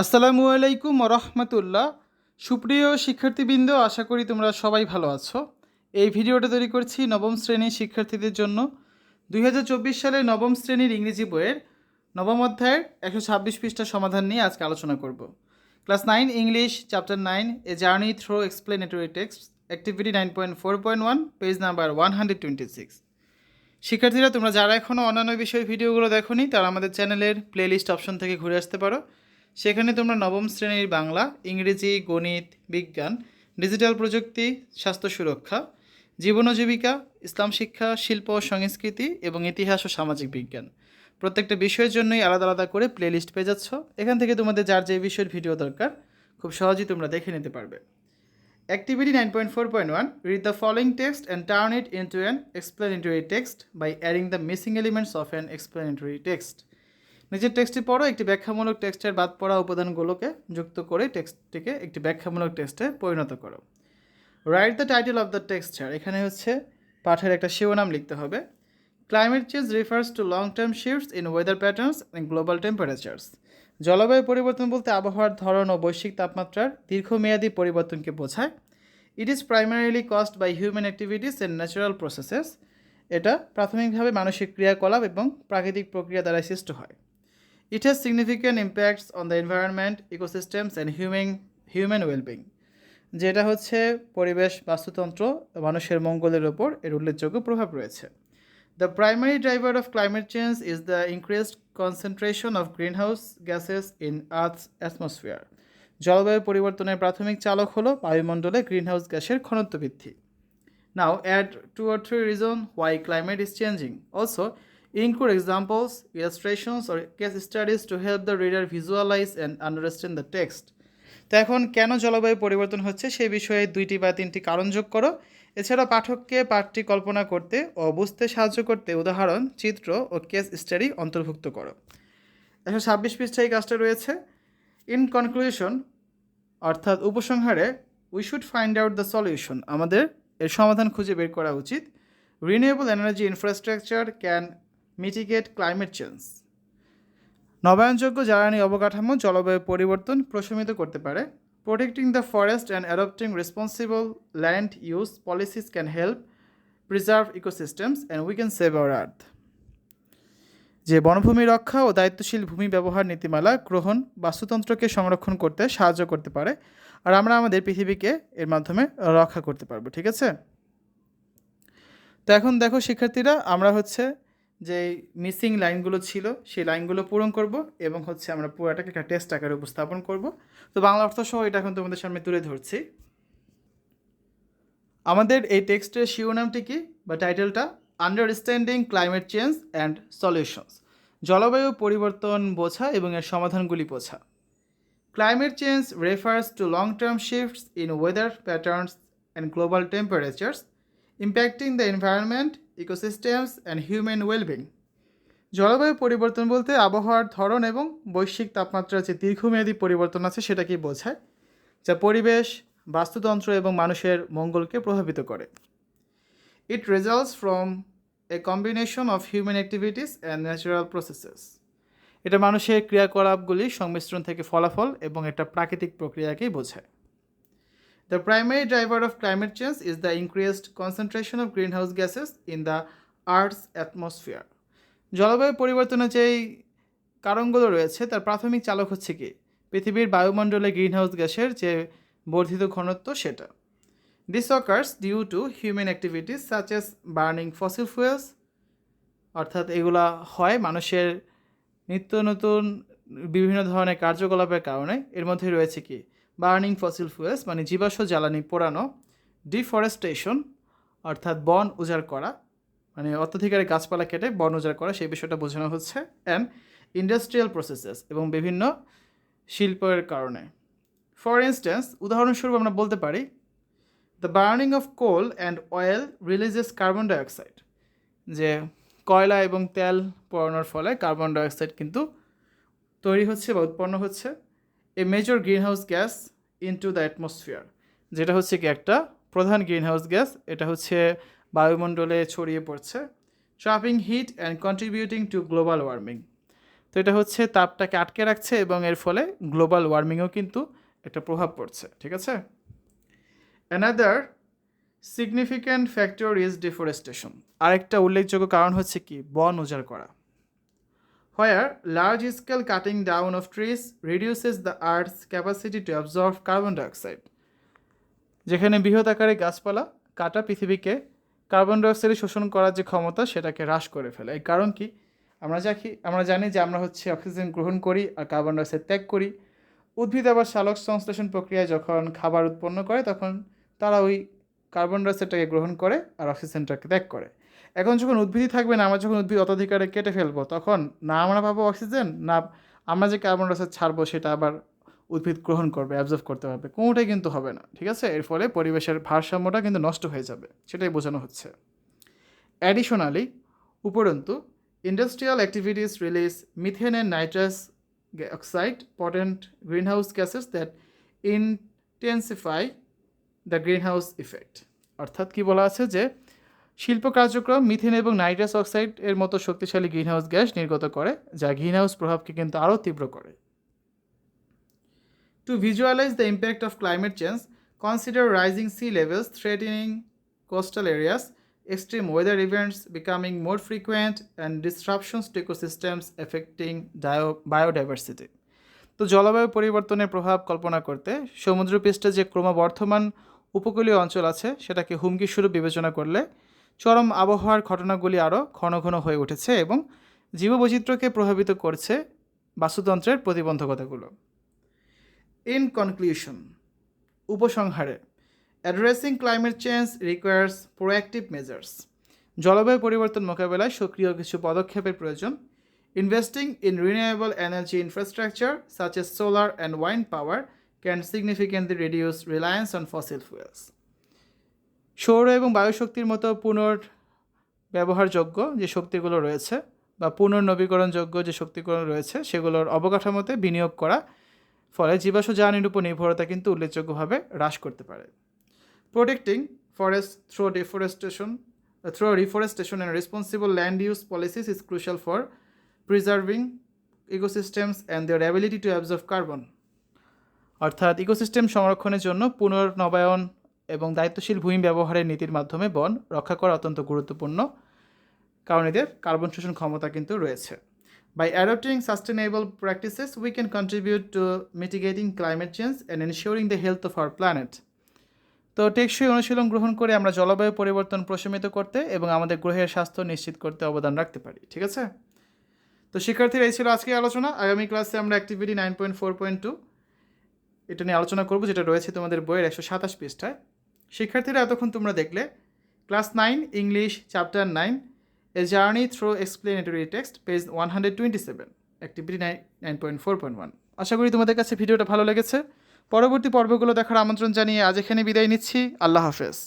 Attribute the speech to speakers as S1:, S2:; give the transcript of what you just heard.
S1: আসসালামু আলাইকুম রহমতুল্লাহ। সুপ্রিয় শিক্ষার্থীবৃন্দ, আশা করি তোমরা সবাই ভালো আছো। এই ভিডিওটা তৈরি করছি নবম শ্রেণির শিক্ষার্থীদের জন্য। দুই হাজার চব্বিশ সালে নবম শ্রেণির ইংরেজি বইয়ের নবম অধ্যায়ের একশো ছাব্বিশ পৃষ্ঠার সমাধান নিয়ে আজকে আলোচনা করব। Class nine, English, chapter nine, a journey through explanatory text, activity nine point four point one, page number one hundred twenty six. শিক্ষার্থীরা, তোমরা যারা এখনও অন্যান্য বিষয়ের ভিডিওগুলো দেখোনি, তারা আমাদের চ্যানেলের প্লেলিস্ট অপশন থেকে ঘুরে আসতে পারো। সেখানে তোমরা নবম শ্রেণির বাংলা, ইংরেজি, গণিত, বিজ্ঞান, ডিজিটাল প্রযুক্তি, স্বাস্থ্য সুরক্ষা, জীবন ও জীবিকা, ইসলাম শিক্ষা, শিল্প ও সংস্কৃতি এবং ইতিহাস ও সামাজিক বিজ্ঞান। প্রত্যেকটা বিষয়ের জন্যই আলাদা আলাদা করে প্লেলিস্ট পেয়ে যাচ্ছ। এখান থেকে তোমাদের যার যে বিষয়ের ভিডিও দরকার, খুব সহজেই তোমরা দেখে নিতে পারবে। Activity 9.4.1 Read the following text and turn it into an explanatory text by adding the missing elements of an explanatory text. নিজের টেক্সটটি পড়ো, একটি ব্যাখ্যামূলক টেক্সটের বাদ পড়া উপাদানগুলোকে যুক্ত করে টেক্সটটিকে একটি ব্যাখ্যামূলক টেক্সটে পরিণত করো। Write the title of the texture এখানে হচ্ছে পাঠের একটা শিরোনাম লিখতে হবে। Climate change refers to long term shifts in weather patterns and global temperatures জলবায়ু পরিবর্তন বলতে আবহাওয়ার ধরন ও বৈশ্বিক তাপমাত্রার দীর্ঘমেয়াদী পরিবর্তনকে বোঝায়। It is primarily caused by human activities and natural processes এটা প্রাথমিকভাবে মানসিক ক্রিয়াকলাপ এবং প্রাকৃতিক প্রক্রিয়া দ্বারা সৃষ্ট হয়। It has significant impacts on the environment ecosystems and human human wellbeing যেটা হচ্ছে পরিবেশ বাস্তুতন্ত্র মানুষের মঙ্গলের ওপর এর উল্লেখযোগ্য প্রভাব রয়েছে। The primary driver of climate change is the increased concentration of greenhouse gases in Earth's atmosphere জলবায়ু পরিবর্তনের প্রাথমিক চালক হলো বায়ুমণ্ডলে গ্রিনহাউস গ্যাসের ঘনত্ব বৃদ্ধি। Now add two or three reason why climate is changing Also, include examples, illustrations or case studies to help the reader visualize and understand the text. তো এখন কেন জলবায়ু পরিবর্তন হচ্ছে সেই বিষয়ে দুইটি বা তিনটি কারণ যোগ করো। এছাড়া পাঠককে পাঠটি কল্পনা করতে ও বুঝতে সাহায্য করতে উদাহরণ চিত্র ও কেস স্টাডি অন্তর্ভুক্ত করো। একশো ছাব্বিশ পৃষ্ঠায় কাজটা রয়েছে। ইন কনক্লুশন অর্থাৎ উপসংহারে we should find out the solution আমাদের এর সমাধান খুঁজে বের করা উচিত। Renewable energy infrastructure can mitigate climate change নবায়নযোগ্য জ্বালানি অবকাঠামো জলবায়ু পরিবর্তন প্রশমিত করতে পারে। Protecting the forest and adopting responsible land use policies can help preserve ecosystems and we can save our earth যে বনভূমি রক্ষা ও দায়িত্বশীল ভূমি ব্যবহার নীতিমালা গ্রহণ বাস্তুতন্ত্রকে সংরক্ষণ করতে সাহায্য করতে পারে আর আমরা আমাদের পৃথিবীকে এর মাধ্যমে রক্ষা করতে পারব, ঠিক আছে? তো এখন দেখো শিক্ষার্থীরা, আমরা হচ্ছে যে মিসিং লাইনগুলো ছিল, সেই লাইনগুলো পূরণ করব এবং হচ্ছে আমরা পুরোটাকে একটা টেস্ট আকারে উপস্থাপন করব। তো বাংলা অর্থ সহ এটা এখন তোমাদের সামনে তুলে ধরছি। আমাদের এই টেক্সটের শিরোনামটি কি বা টাইটেলটা understanding climate change and solutions জলবায়ু পরিবর্তন বোঝা এবং এর সমাধানগুলি বোঝা। Climate change refers to long term shifts in weather patterns and global temperatures impacting the environment ecosystems and human wellbeing জলবায়ু পরিবর্তন বলতে আবহাওয়ার ধরন এবং বৈশ্বিক তাপমাত্রার যে দীর্ঘমেয়াদী পরিবর্তন আছে সেটাকেই বোঝায়, যা পরিবেশ, বাস্তুতন্ত্র এবং মানুষের মঙ্গলকে প্রভাবিত করে। It results from a combination of human activities and natural processes এটা মানুষের ক্রিয়াকলাপগুলির সংমিশ্রণ থেকে ফলাফল এবং এটা প্রাকৃতিক প্রক্রিয়াকেই বোঝায়। The primary driver of climate change is the increased concentration of greenhouse gases in the Earth's atmosphere. জলবায়ু পরিবর্তনের যেই কারণগুলো রয়েছে, তার প্রাথমিক চালক হচ্ছে কি? পৃথিবীর বায়ুমণ্ডলে গ্রিনহাউস গ্যাসের যে বর্ধিত ঘনত্ব সেটা। This occurs due to human activities such as burning fossil fuels অর্থাৎ এগুলা হয় মানুষের নিত্য নতুন বিভিন্ন ধরনের কার্যকলাপের কারণে। এর মধ্যে রয়েছে কি? বার্নিং ফসিল ফুয়েলস মানে জীবাশ্ম জ্বালানি পোড়ানো, ডিফরেস্টেশন, অর্থাৎ বন উজাড় করা মানে অত্যাধিকারে গাছপালা কেটে বন উজাড় করা, সেই বিষয়টা বোঝানো হচ্ছে অ্যান্ড ইন্ডাস্ট্রিয়াল প্রসেসেস এবং বিভিন্ন শিল্পের কারণে। ফর ইনস্ট্যান্স উদাহরণস্বরূপ আমরা বলতে পারি the burning of coal and oil releases carbon dioxide যে কয়লা এবং তেল পোড়ানোর ফলে কার্বন ডাইঅক্সাইড কিন্তু তৈরি হচ্ছে বা উৎপন্ন হচ্ছে। A major greenhouse gas into the atmosphere যেটা হচ্ছে কি একটা প্রধান গ্রিনহাউস গ্যাস এটা হচ্ছে বায়ুমণ্ডলে ছড়িয়ে পড়ছে trapping heat and contributing to global warming তো এটা হচ্ছে তাপটাকে আটকে রাখছে এবং এর ফলে গ্লোবাল ওয়ার্মিংও কিন্তু একটা প্রভাব পড়ছে, ঠিক আছে? Another significant factor is deforestation আরেকটা উল্লেখযোগ্য কারণ হচ্ছে কি? বন উজাড় করা। Where large scale cutting down of trees reduces the earth's capacity to absorb carbon dioxide যেখানে বৃহৎ আকারে গাছপালা কাটা পৃথিবীকে কার্বন ডাইঅক্সাইড শোষণ করার যে ক্ষমতা সেটাকে হ্রাস করে ফেলে। এই কারণ কি? আমরা যাকি আমরা জানি যে আমরা হচ্ছে অক্সিজেন গ্রহণ করি আর কার্বন ডাইঅক্সাইড ত্যাগ করি। উদ্ভিদ আবার সালোক সংশ্লেষণ প্রক্রিয়ায় যখন খাবার উৎপন্ন করে, তখন তারা ওই কার্বন ডাইঅক্সাইডটাকে গ্রহণ করে আর অক্সিজেনটাকে ত্যাগ করে। এখন যখন উদ্ভিদই থাকবে না, আমরা যখন উদ্ভিদ অত্যাধিকারে কেটে ফেলব, তখন না আমরা পাবো অক্সিজেন, না আমরা যে কার্বন ডাইঅক্সাইড ছাড়বো, সেটা আবার উদ্ভিদ গ্রহণ করবে অ্যাবজর্ভ করতে পারবে। কোনোটাই কিন্তু হবে না, ঠিক আছে? এর ফলে পরিবেশের ভারসাম্যটা কিন্তু নষ্ট হয়ে যাবে, সেটাই বোঝানো হচ্ছে। অ্যাডিশনালি উপরন্তু industrial activities release methane and nitrous oxide potent greenhouse gases that intensify the greenhouse effect অর্থাৎ কি বলা আছে যে শিল্প কার্যক্রম মিথেন এবং নাইট্রাস অক্সাইড এর মতো শক্তিশালী গ্রিনহাউস গ্যাস নির্গত করে, যা গ্রিনহাউস প্রভাবকে কিন্তু আরও তীব্র করে। To visualise the impact of climate change consider rising sea levels threatening coastal areas extreme weather events becoming more frequent and disruptions to ecosystems affecting bio biodiversity তো জলবায়ু পরিবর্তনের প্রভাব কল্পনা করতে, সমুদ্রপৃষ্ঠে যে ক্রমবর্ধমান উপকূলীয় অঞ্চল আছে, সেটাকে হুমকিস্বরূপ বিবেচনা করলে চরম আবহাওয়ার ঘটনাগুলি আরও ঘন ঘন হয়ে উঠেছে এবং জীববৈচিত্র্যকে প্রভাবিত করছে বাস্তুতন্ত্রের প্রতিবন্ধকতাগুলো। ইন কনক্লুশন উপসংহারে addressing climate change requires proactive measures জলবায়ু পরিবর্তন মোকাবেলায় সক্রিয় কিছু পদক্ষেপের প্রয়োজন। Investing in renewable energy infrastructure such as solar and wind power can significantly reduce reliance on fossil fuels সৌর এবং বায়ুশক্তির মতো পুনর ব্যবহারযোগ্য যে শক্তিগুলো রয়েছে বা পুনর্নবীকরণযোগ্য যে শক্তিগুলো রয়েছে, সেগুলোর অবকাঠামোতে বিনিয়োগ করা, ফলে জীবাশ্ম জ্বালানির উপর নির্ভরতা কিন্তু উল্লেখযোগ্যভাবে হ্রাস করতে পারে। Protecting forest through deforestation through reforestation and responsible land use policies is crucial for preserving ecosystems and their ability to absorb carbon অর্থাৎ ইকোসিস্টেম সংরক্ষণের জন্য পুনর্নবায়ন এবং দায়িত্বশীল ভূমি ব্যবহারের নীতির মাধ্যমে বন রক্ষা করা অত্যন্ত গুরুত্বপূর্ণ কারণ এদের কার্বন শোষণ ক্ষমতা কিন্তু রয়েছে। By adopting sustainable practices, we can contribute to mitigating climate change and ensuring the health of our planet. তো টেকসই অনুশীলন গ্রহণ করে আমরা জলবায়ু পরিবর্তন প্রশমিত করতে এবং আমাদের গ্রহের স্বাস্থ্য নিশ্চিত করতে অবদান রাখতে পারি ঠিক আছে? তো শিক্ষার্থীরা এই ছিল আজকে আলোচনা। আগামী ক্লাসে আমরা activity nine point four point two এটা নিয়ে আলোচনা করব যেটা রয়েছে তোমাদের বইয়ের একশো সাতাশ পৃষ্ঠায়। শিক্ষার্থীরা এতক্ষণ তোমরা দেখলে। Class nine, English, chapter nine, a journey through explanatory text, page one hundred twenty seven activity nine nine point four point one আশা করি তোমাদের কাছে ভিডিওটা ভালো লেগেছে। পরবর্তী পর্বগুলো দেখার আমন্ত্রণ জানিয়ে আজ এখানে বিদায় নিচ্ছি। আল্লাহ হাফেজ।